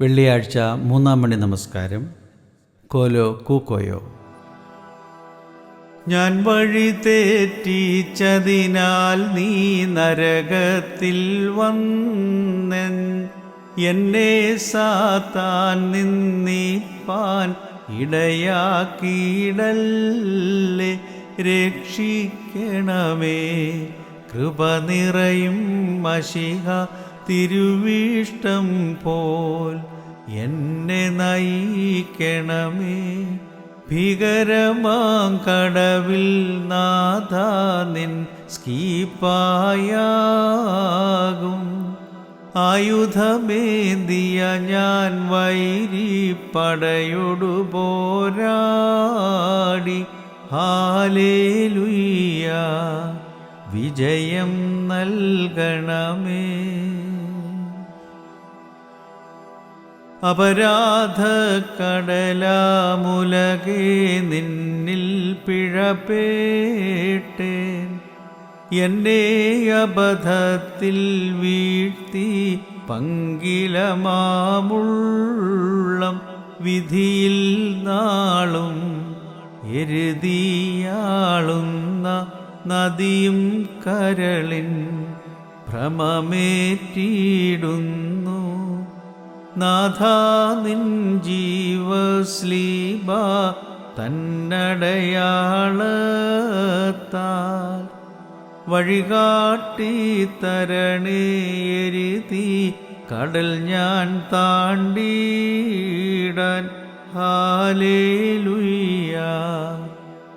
വെള്ളിയാഴ്ച മൂന്നാം മണി നമസ്കാരം. കോലോ കൂക്കോയോ. ഞാൻ വഴി തെറ്റിച്ചതിനാൽ നീ നരകത്തിൽ വന്നെൻ. എന്നെ സാത്താൻ നിന്നിപ്പാൻ ഇടയാക്കിയിടല്ലേ. രക്ഷിക്കണമേ. കൃപ നിറയും മഷിഹ തിരുവിഷ്ടം പോൽ എന്നെ നയിക്കണമേ. ഭീകരമാം കടവിൽ നാഥ നിൻ സ്കീപ്പായാകും. ആയുധമേന്തിയ ഞാൻ വൈരി പടയൊടു പോരാടി ഹാലേലുയ്യ. വിജയം നൽകണമേ. അപരാധ കടലാമുലകേ നിന്നിൽ പിഴപേട്ടേൻ എന്നെ അബദ്ധത്തിൽ വീഴ്ത്തി പങ്കിലമാമുള്ളം വിധിയിൽ നാളും എരുതിയാളുന്ന നദിയും കരളിൻ ഭ്രമമേറ്റിയിടുന്നു നാഥ നിൻ ജീവസ്ലീബ തന്നടയാളത്താൽ വഴികാട്ടി തരണേരുതി കടൽ ഞാൻ താണ്ടിടാൻ. ഹാലേലുയ്യ.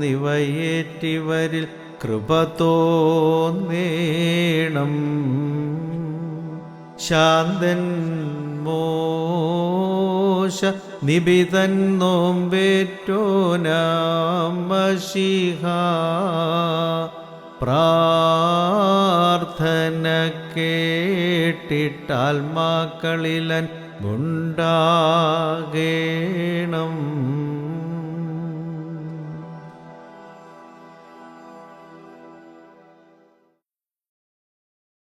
നോമ്പെന്നിവയേറ്റിവരിൽ കൃപ തോന്നേണം. ശാന്തൻ മോശ നിബിതൻ നോമ്പേറ്റോനാമശിഹ പ്രാർത്ഥന കേട്ടിട്ടാൽ മാക്കളിലൻ ഉണ്ടാകേണം